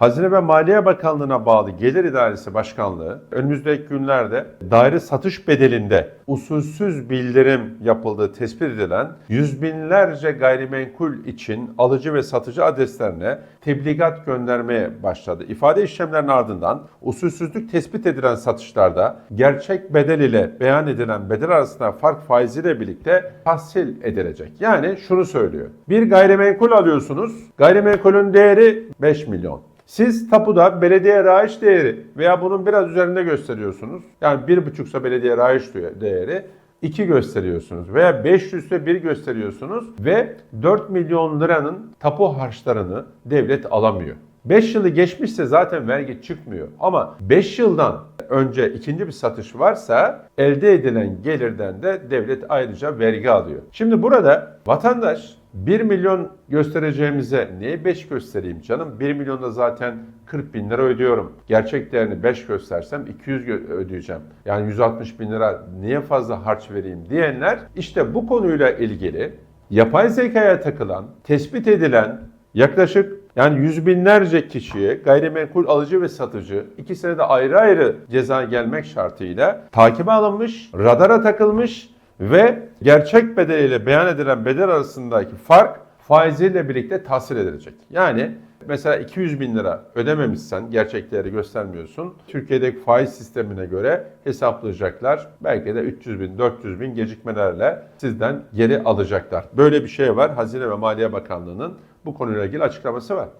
Hazine ve Maliye Bakanlığı'na bağlı Gelir İdaresi Başkanlığı önümüzdeki günlerde daire satış bedelinde usulsüz bildirim yapıldığı tespit edilen yüz binlerce gayrimenkul için alıcı ve satıcı adreslerine tebligat göndermeye başladı. İfade işlemlerinin ardından usulsüzlük tespit edilen satışlarda gerçek bedel ile beyan edilen bedel arasında fark faiziyle birlikte tahsil edilecek. Yani şunu söylüyor. Bir gayrimenkul alıyorsunuz. Gayrimenkulün değeri 5 milyon. Siz tapuda belediye raiç değeri veya bunun biraz üzerinde gösteriyorsunuz. Yani bir buçuksa belediye raiç değeri 2 gösteriyorsunuz veya 500 ise 1 gösteriyorsunuz ve 4 milyon liranın tapu harçlarını devlet alamıyor. 5 yılı geçmişse zaten vergi çıkmıyor. Ama 5 yıldan önce ikinci bir satış varsa elde edilen gelirden de devlet ayrıca vergi alıyor. Şimdi burada vatandaş 1 milyon göstereceğimize niye 5 göstereyim canım? 1 milyonda zaten 40 bin lira ödüyorum. Gerçek değerini 5 göstersem 200 gö- ödeyeceğim. Yani 160 bin lira niye fazla harç vereyim diyenler işte bu konuyla ilgili yapay zekaya takılan, tespit edilen yaklaşık yani yüz binlerce kişiye gayrimenkul alıcı ve satıcı ikisine de ayrı ayrı ceza gelmek şartıyla takibe alınmış, radara takılmış ve gerçek bedeliyle beyan edilen bedel arasındaki fark faiziyle birlikte tahsil edilecek. Yani mesela 200 bin lira ödememişsen, gerçek değeri göstermiyorsun. Türkiye'deki faiz sistemine göre hesaplayacaklar. Belki de 300 bin, 400 bin gecikmelerle sizden geri alacaklar. Böyle bir şey var. Hazine ve Maliye Bakanlığı'nın bu konuyla ilgili açıklaması var.